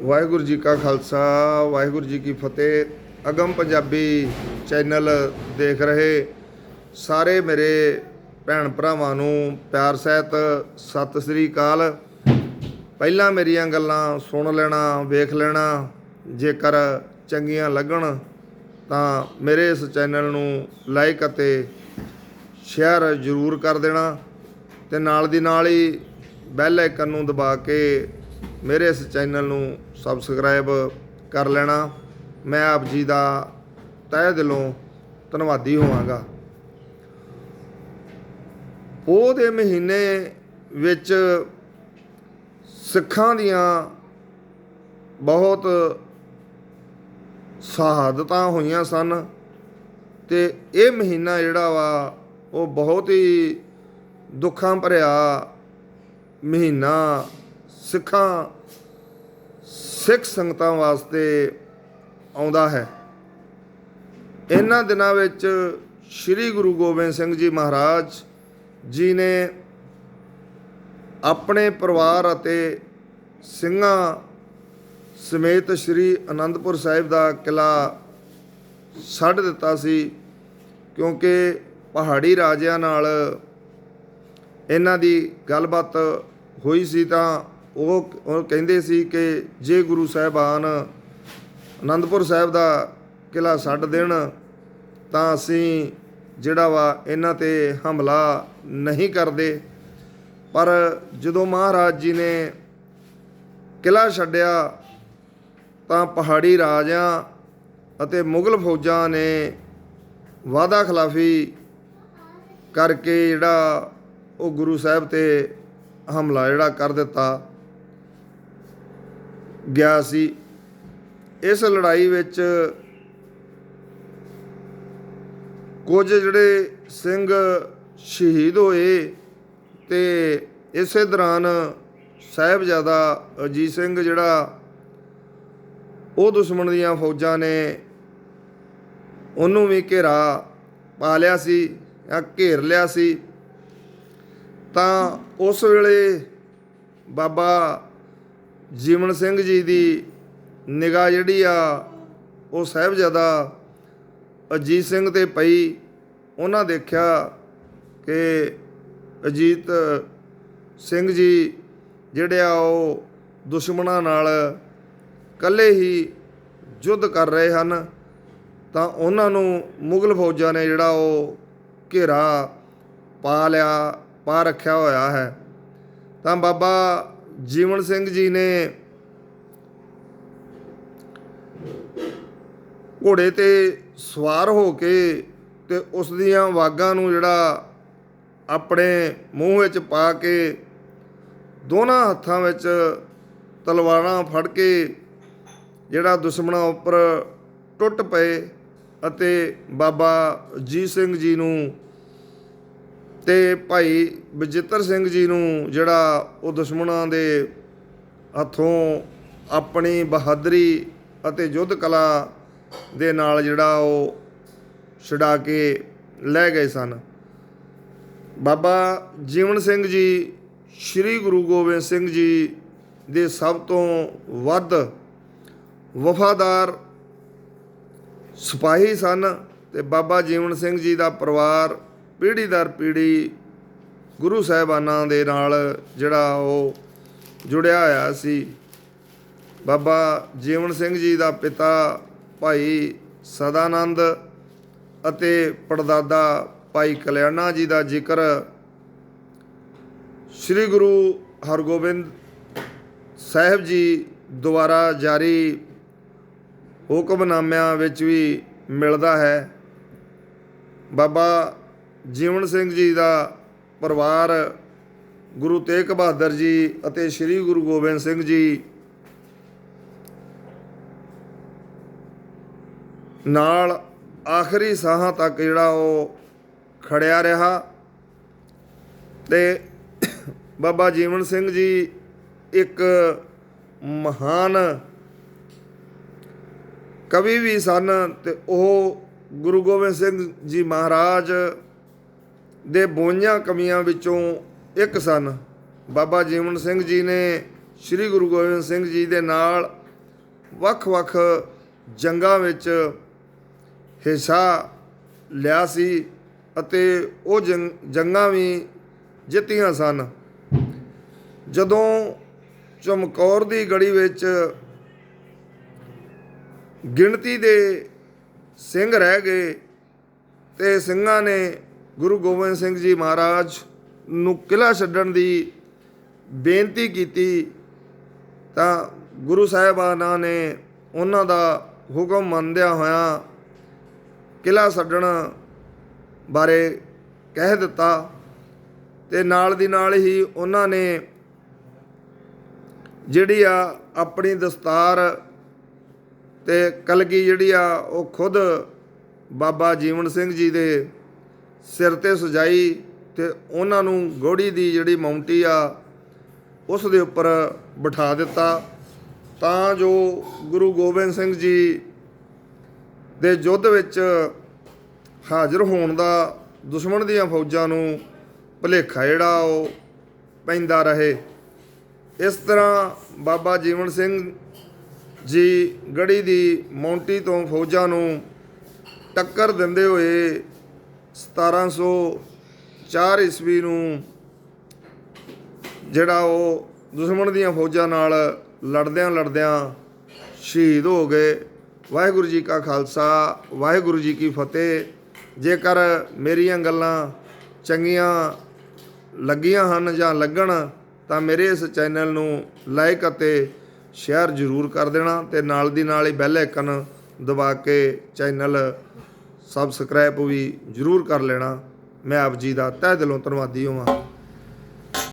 ਵਾਹਿਗੁਰੂ ਜੀ ਕਾ ਖਾਲਸਾ, ਵਾਹਿਗੁਰੂ ਜੀ ਕੀ ਫਤਿਹ। ਅਗਮ ਪੰਜਾਬੀ ਚੈਨਲ ਦੇਖ ਰਹੇ ਸਾਰੇ ਮੇਰੇ ਭੈਣ ਭਰਾਵਾਂ ਨੂੰ ਪਿਆਰ ਸਹਿਤ ਸਤਿ ਸ੍ਰੀ ਅਕਾਲ। ਪਹਿਲਾਂ ਮੇਰੀਆਂ ਗੱਲਾਂ ਸੁਣ ਲੈਣਾ, ਵੇਖ ਲੈਣਾ, ਜੇਕਰ ਚੰਗੀਆਂ ਲੱਗਣ ਤਾਂ ਮੇਰੇ ਇਸ ਚੈਨਲ ਨੂੰ ਲਾਈਕ ਅਤੇ ਸ਼ੇਅਰ ਜ਼ਰੂਰ ਕਰ ਦੇਣਾ ਤੇ ਨਾਲ ਦੀ ਨਾਲ ਹੀ ਬੈਲ ਆਈਕਨ ਨੂੰ ਦਬਾ ਕੇ ਮੇਰੇ ਇਸ ਚੈਨਲ ਨੂੰ ਸਬਸਕ੍ਰਾਈਬ ਕਰ ਲੈਣਾ। ਮੈਂ ਆਪ ਜੀ ਦਾ ਤਹਿ ਦਿਲੋਂ ਧੰਨਵਾਦੀ ਹੋਵਾਂਗਾ। ਉਹ ਦੇ ਮਹੀਨੇ ਵਿੱਚ ਸਿੱਖਾਂ ਦੀਆਂ ਬਹੁਤ ਸ਼ਹਾਦਤਾਂ ਹੋਈਆਂ ਸਨ ਤੇ ਇਹ ਮਹੀਨਾ ਜਿਹੜਾ ਵਾ, ਉਹ ਬਹੁਤ ਹੀ ਦੁੱਖਾਂ ਭਰਿਆ ਮਹੀਨਾ ਸਿੱਖਾਂ ਸਿੱਖ ਸੰਗਤਾਂ ਵਾਸਤੇ ਆਉਂਦਾ ਹੈ। ਇਹਨਾਂ ਦਿਨਾਂ ਵਿੱਚ ਸ੍ਰੀ ਗੁਰੂ ਗੋਬਿੰਦ ਸਿੰਘ ਜੀ ਮਹਾਰਾਜ ਜੀ ਨੇ ਆਪਣੇ ਪਰਿਵਾਰ ਅਤੇ ਸਿੰਘਾਂ ਸਮੇਤ ਸ੍ਰੀ ਅਨੰਦਪੁਰ ਸਾਹਿਬ ਦਾ ਕਿਲਾ ਛੱਡ ਦਿੱਤਾ ਸੀ ਕਿਉਂਕਿ ਪਹਾੜੀ ਰਾਜਿਆਂ ਨਾਲ ਇਹਨਾਂ ਦੀ ਗੱਲਬਾਤ ਹੋਈ ਸੀ ਤਾਂ ਉਹ ਉਹ ਕਹਿੰਦੇ ਸੀ ਕਿ ਜੇ ਗੁਰੂ ਸਾਹਿਬਾਨ ਅਨੰਦਪੁਰ ਸਾਹਿਬ ਦਾ ਕਿਲਾ ਛੱਡ ਦੇਣ, ਤਾਂ ਅਸੀਂ ਜਿਹੜਾ ਵਾ ਇਹਨਾਂ ਤੇ ਹਮਲਾ ਨਹੀਂ ਕਰਦੇ। ਪਰ ਜਦੋਂ ਮਹਾਰਾਜ ਜੀ ਨੇ ਕਿਲਾ ਛੱਡਿਆ, ਤਾਂ ਪਹਾੜੀ ਰਾਜਿਆਂ ਅਤੇ ਮੁਗਲ ਫੌਜਾਂ ਨੇ ਵਾਦਾ ਖਿਲਾਫੀ ਕਰਕੇ ਜਿਹੜਾ ਉਹ ਗੁਰੂ ਸਾਹਿਬ ਤੇ ਹਮਲਾ ਜਿਹੜਾ ਕਰ ਦਿੱਤਾ। ਗਿਆ ਸੀ। ਇਸ ਲੜਾਈ ਵਿੱਚ ਕੁਝ ਜਿਹੜੇ ਸਿੰਘ ਸ਼ਹੀਦ ਹੋਏ ਤੇ ਇਸੇ ਦੌਰਾਨ ਸਾਹਿਬਜ਼ਾਦਾ ਅਜੀਤ ਸਿੰਘ ਜਿਹੜਾ, ਉਹ ਦੁਸ਼ਮਣ ਦੀਆਂ ਫੌਜਾਂ ਨੇ ਉਹਨੂੰ ਵੀ ਘੇਰਾ ਪਾ ਲਿਆ ਸੀ ਜਾਂ ਘੇਰ ਲਿਆ ਸੀ। ਤਾਂ ਉਸ ਵੇਲੇ ਬਾਬਾ ਜੀਵਨ ਸਿੰਘ ਜੀ ਦੀ ਨਿਗਾਹ ਜਿਹੜੀ ਆ, ਉਹ ਸਾਹਿਬਜ਼ਾਦਾ ਅਜੀਤ ਸਿੰਘ ਤੇ ਪਈ। ਉਹਨਾਂ ਦੇਖਿਆ ਕਿ ਅਜੀਤ ਸਿੰਘ ਜੀ ਜਿਹੜੇ ਆ, ਉਹ ਦੁਸ਼ਮਣਾਂ ਨਾਲ ਇਕੱਲੇ ਹੀ ਯੁੱਧ ਕਰ ਰਹੇ ਹਨ। ਤਾਂ ਉਹਨਾਂ ਨੂੰ ਮੁਗਲ ਫੌਜਾਂ ਨੇ ਜਿਹੜਾ, ਉਹ ਘੇਰਾ ਪਾ ਲਿਆ, ਪਾ ਰੱਖਿਆ ਹੋਇਆ ਹੈ। ਤਾਂ ਬਾਬਾ ਜੀਵਨ ਸਿੰਘ ਜੀ ਨੇ ਘੋੜੇ ਤੇ ਸਵਾਰ ਹੋ ਕੇ ਤੇ ਉਸ ਦੀਆਂ ਵਾਗਾਂ ਨੂੰ ਜਿਹੜਾ ਆਪਣੇ ਮੂੰਹ ਵਿੱਚ ਪਾ ਕੇ ਦੋਨਾਂ ਹੱਥਾਂ ਵਿੱਚ ਤਲਵਾਰਾਂ ਫੜ ਕੇ ਜਿਹੜਾ ਦੁਸ਼ਮਣਾਂ ਉੱਪਰ ਟੁੱਟ ਪਏ ਅਤੇ ਬਾਬਾ ਜੀ ਸਿੰਘ ਜੀ ਨੂੰ ਤੇ ਭਾਈ ਬਜਿੱਤਰ ਸਿੰਘ ਜੀ ਨੂੰ ਜਿਹੜਾ ਉਹ ਦੁਸ਼ਮਣਾਂ ਦੇ ਹੱਥੋਂ ਆਪਣੀ ਬਹਾਦਰੀ ਅਤੇ ਯੁੱਧ ਕਲਾ ਦੇ ਨਾਲ ਜਿਹੜਾ ਉਹ ਛਡਾ ਕੇ ਲੈ ਗਏ ਸਨ। ਬਾਬਾ ਜੀਵਨ ਸਿੰਘ ਜੀ, ਸ੍ਰੀ ਗੁਰੂ ਗੋਬਿੰਦ ਸਿੰਘ ਜੀ ਦੇ ਸਭ ਤੋਂ ਵੱਧ ਵਫਾਦਾਰ ਸਿਪਾਹੀ ਸਨ ਤੇ ਬਾਬਾ ਜੀਵਨ ਸਿੰਘ ਜੀ ਦਾ ਪਰਿਵਾਰ ਪੀੜ੍ਹੀ ਦਰ ਪੀੜ੍ਹੀ ਗੁਰੂ ਸਾਹਿਬਾਨਾਂ ਦੇ ਨਾਲ ਜਿਹੜਾ ਉਹ ਜੁੜਿਆ ਹੋਇਆ ਸੀ। ਬਾਬਾ ਜੀਵਨ ਸਿੰਘ ਜੀ ਦਾ ਪਿਤਾ ਭਾਈ ਸਦਾਨੰਦ ਅਤੇ ਪੜਦਾਦਾ ਭਾਈ ਕਲਿਆਣਾ ਜੀ ਦਾ ਜ਼ਿਕਰ ਸ੍ਰੀ ਗੁਰੂ ਹਰਗੋਬਿੰਦ ਸਾਹਿਬ ਜੀ ਦੁਆਰਾ ਜਾਰੀ ਹੁਕਮਨਾਮਿਆਂ ਵਿੱਚ ਵੀ ਮਿਲਦਾ ਹੈ। ਬਾਬਾ ਜੀਵਨ ਸਿੰਘ ਜੀ ਦਾ ਪਰਿਵਾਰ, ਗੁਰੂ ਤੇਗ ਬਹਾਦਰ ਜੀ ਅਤੇ ਸ੍ਰੀ ਗੁਰੂ ਗੋਬਿੰਦ ਸਿੰਘ ਜੀ ਨਾਲ ਆਖਰੀ ਸਾਹਾਂ ਤੱਕ ਜਿਹੜਾ ਉਹ ਖੜਿਆ ਰਿਹਾ ਤੇ ਬਾਬਾ ਜੀਵਨ ਸਿੰਘ ਜੀ ਇੱਕ ਮਹਾਨ ਕਵੀ ਵੀ ਸਨ ਤੇ ਉਹ ਗੁਰੂ ਗੋਬਿੰਦ ਸਿੰਘ ਜੀ ਮਹਾਰਾਜ ਦੇ ਬੋਈਆਂ ਕਮੀਆਂ ਵਿੱਚੋਂ ਇੱਕ ਸਨ। ਬਾਬਾ ਜੀਵਨ ਸਿੰਘ ਜੀ ਨੇ ਸ੍ਰੀ ਗੁਰੂ ਗੋਬਿੰਦ ਸਿੰਘ ਜੀ ਦੇ ਨਾਲ ਵੱਖ-ਵੱਖ ਜੰਗਾਂ ਵਿੱਚ ਹਿੱਸਾ ਲਿਆ ਸੀ ਅਤੇ ਉਹ ਜੰਗ ਜੰਗਾਂ ਵੀ ਜਿੱਤੀਆਂ ਸਨ। ਜਦੋਂ ਚਮਕੌਰ ਦੀ ਗੜੀ ਵਿੱਚ ਗਿਣਤੀ ਦੇ ਸਿੰਘ ਰਹਿ ਗਏ ਤੇ ਸਿੰਘਾਂ ਨੇ ਗੁਰੂ ਗੋਬਿੰਦ ਸਿੰਘ ਜੀ ਮਹਾਰਾਜ ਨੂੰ ਕਿਲਾ ਛੱਡਣ ਦੀ ਬੇਨਤੀ ਕੀਤੀ, ਤਾਂ ਗੁਰੂ ਸਾਹਿਬਾਨਾਂ ਨੇ ਉਹਨਾਂ ਦਾ ਹੁਕਮ ਮੰਨਦਿਆਂ ਹੋਇਆਂ ਕਿਲਾ ਛੱਡਣ ਬਾਰੇ ਕਹਿ ਦਿੱਤਾ ਤੇ ਨਾਲ ਦੀ ਨਾਲ ਹੀ ਉਹਨਾਂ ਨੇ ਜਿਹੜੀ ਆ ਆਪਣੀ ਦਸਤਾਰ ਤੇ ਕਲਗੀ ਜਿਹੜੀ ਆ ਉਹ ਖੁਦ ਬਾਬਾ ਜੀਵਨ ਸਿੰਘ ਜੀ ਦੇ ਸਿਰ ਤੇ ਸਜਾਈ ਤੇ ਉਹਨਾਂ ਨੂੰ ਗੋੜੀ ਦੀ ਜਿਹੜੀ ਮਾਉਂਟੀ ਆ, ਉਸ ਦੇ ਉੱਪਰ ਬਿਠਾ ਦਿੱਤਾ। ਤਾਂ ਜੋ ਗੁਰੂ ਗੋਬਿੰਦ ਸਿੰਘ ਜੀ ਦੇ ਯੁੱਧ ਵਿੱਚ ਹਾਜ਼ਰ ਹੋਣ ਦਾ ਦੁਸ਼ਮਣ ਦੀਆਂ ਫੌਜਾਂ ਨੂੰ ਭੁਲੇਖਾ ਜਿਹੜਾ ਉਹ ਪੈਂਦਾ ਰਹੇ। ਇਸ ਤਰ੍ਹਾਂ ਬਾਬਾ ਜੀਵਨ ਸਿੰਘ ਜੀ ਗੜੀ ਦੀ ਮੌਂਟੀ ਤੋਂ ਫੌਜਾਂ ਨੂੰ ਟੱਕਰ ਦਿੰਦੇ ਹੋਏ 1704 ਈਸਵੀ ਨੂੰ ਜਿਹੜਾ ਉਹ ਦੁਸ਼ਮਣ ਦੀਆਂ ਫੌਜਾਂ ਨਾਲ ਲੜਦਿਆਂ ਲੜਦਿਆਂ ਸ਼ਹੀਦ ਹੋ ਗਏ। ਵਾਹਿਗੁਰੂ ਜੀ ਕਾ ਖਾਲਸਾ, ਵਾਹਿਗੁਰੂ ਜੀ ਕੀ ਫਤਿਹ। ਜੇਕਰ ਮੇਰੀਆਂ ਗੱਲਾਂ ਚੰਗੀਆਂ ਲੱਗੀਆਂ ਹਨ ਜਾਂ ਲੱਗਣ, ਤਾਂ ਮੇਰੇ ਇਸ ਚੈਨਲ ਨੂੰ ਲਾਈਕ ਅਤੇ ਸ਼ੇਅਰ ਜ਼ਰੂਰ ਕਰ ਦੇਣਾ ਤੇ ਨਾਲ ਦੀ ਨਾਲ ਹੀ ਬੈਲ ਆਈਕਨ ਦਬਾ ਕੇ ਚੈਨਲ ਸਬਸਕ੍ਰਾਈਬ ਵੀ ਜ਼ਰੂਰ ਕਰ ਲੈਣਾ। ਮੈਂ ਆਪ ਜੀ ਦਾ ਤਹਿ ਦਿਲੋਂ ਧੰਨਵਾਦੀ ਹਾਂ